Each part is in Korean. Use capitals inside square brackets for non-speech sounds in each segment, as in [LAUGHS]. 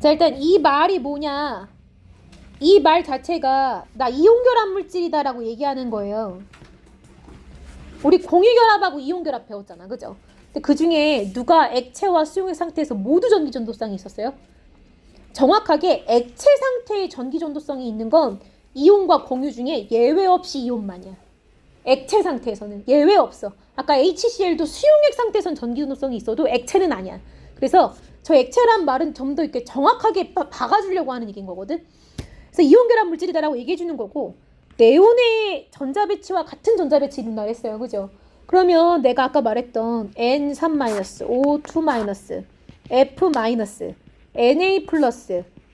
자 일단 이 말이 뭐냐? 이 말 자체가 나 이온결합 물질이다 라고 얘기하는 거예요. 우리 공유결합하고 이온결합 배웠잖아. 그죠? 근데 그 중에 누가 액체와 수용액 상태에서 모두 전기 전도성이 있었어요? 정확하게 액체 상태의 전기 전도성이 있는 건 이온과 공유 중에 예외 없이 이온만이야 액체 상태에서는 예외 없어. 아까 HCl도 수용액 상태에선 전기 전도성이 있어도 액체는 아니야 그래서 저 액체란 말은 좀 더 이렇게 정확하게 바- 박아주려고 하는 얘기인 거거든. 그래서 이온 결합 물질이다라고 얘기해 주는 거고 네온의 전자 배치와 같은 전자 배치 이룬다 했어요. 그죠? 그러면 내가 아까 말했던 N3- O2- F- Na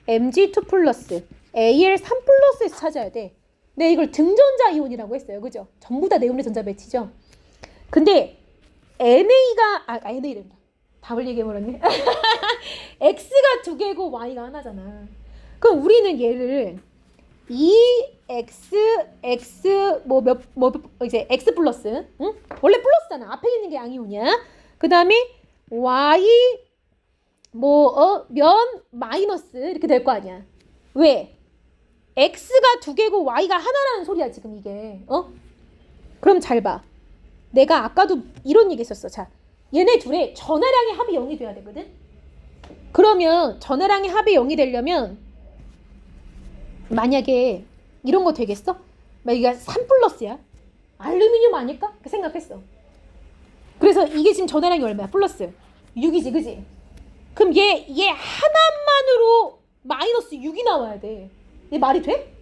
Mg2 Al3에서 찾아야 돼. 네, 이걸 등전자 이온이라고 했어요. 그죠? 전부 다 네온의 전자 배치죠. 근데 NA가 아 NA된다. 답을 얘기해버렸네. [LAUGHS] x가 두 개고 y가 하나잖아. 그럼 우리는 얘를 2x x 뭐몇뭐 뭐, 이제 x 플러스 응? 원래 플러스잖아. 앞에 있는 게 양이오냐. 그 다음에 y 뭐어면 마이너스 이렇게 될 거 아니야. 왜? x가 두 개고 y가 하나라는 소리야 지금 이게. 어? 그럼 잘 봐. 내가 아까도 이런 얘기 했었어. 자, 얘네 둘의 전화량의 합이 0이 돼야 되거든. 그러면 전화량의 합이 0이 되려면 만약에 이런 거 되겠어? 만약에 3 플러스야? 알루미늄 아닐까? 그 생각했어. 그래서 이게 지금 전화량이 얼마야? 플러스 6이지, 그지? 그럼 얘, 얘 하나만으로 마이너스 6이 나와야 돼. 얘 말이 돼?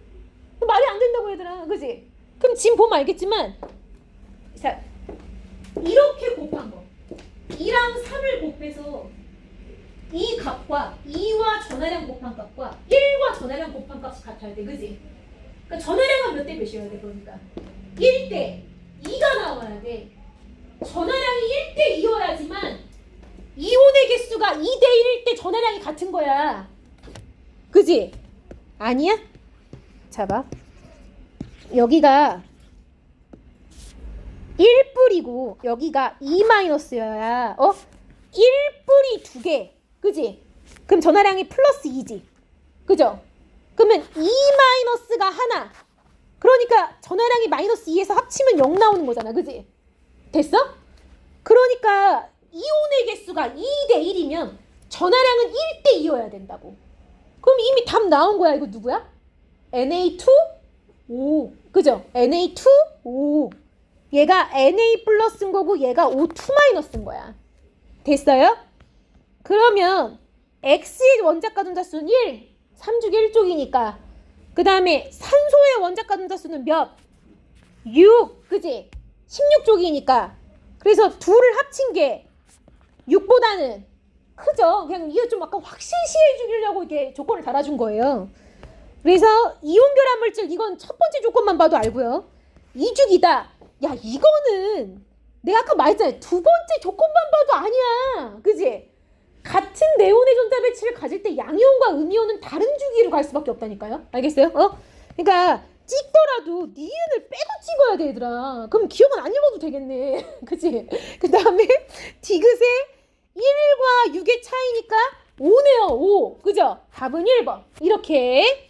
말이 안 된다고 얘들아, 그지? 그럼 지금 보면 알겠지만, 자, 이렇게 곱한 거. 2랑 3을 곱해서 이 값과 2와 전화량 곱한 값과 1과 전화량 곱한 값이 같아야 돼. 그지? 그러니까 전화량은 몇 대 몇이어야 돼, 그러니까. 1대 2가 나와야 돼. 전화량이 1대 2여야지만 이온의 개수가 2대 1일 때 전화량이 같은 거야. 그지? 아니야? 잡아. 여기가 1뿌리고 여기가 2 마이너스여야 어? 1뿌리 두 개. 그지? 그럼 전화량이 플러스 2지. 그죠? 그러면 2 마이너스가 하나. 그러니까 전화량이 마이너스 2에서 합치면 0 나오는 거잖아. 그지? 됐어? 그러니까 이온의 개수가 2대 1이면 전화량은 1대 2여야 된다고. 그럼 이미 답 나온 거야. 이거 누구야? Na2 O. 그죠? Na2 O. 얘가 Na 플러스인 거고 얘가 O2 마이너스인 거야. 됐어요? 그러면 X의 원자가 전자수는 1, 3주기 1쪽이니까 그 다음에 산소의 원자가 전자수는 몇? 6, 그지? 16쪽이니까 그래서 둘을 합친 게 6보다는 크죠? 그냥 이거 좀 아까 확실시해 주려고 이게 조건을 달아준 거예요. 그래서 이온 결합 물질 이건 첫 번째 조건만 봐도 알고요. 이주기다. 야 이거는 내가 아까 말했잖아요. 두 번째 조건만 봐도 아니야. 그지? 같은 네온의 전자 배치를 가질 때 양이온과 음이온은 다른 주기로 갈 수밖에 없다니까요. 알겠어요? 어? 그러니까 찍더라도 니은을 빼고 찍어야 돼 얘들아. 그럼 기억은 안 읽어도 되겠네. [LAUGHS] 그지? 그 다음에 디귿의 1과 6의 차이니까 5네요. 5. 그죠? 답은 1번. 이렇게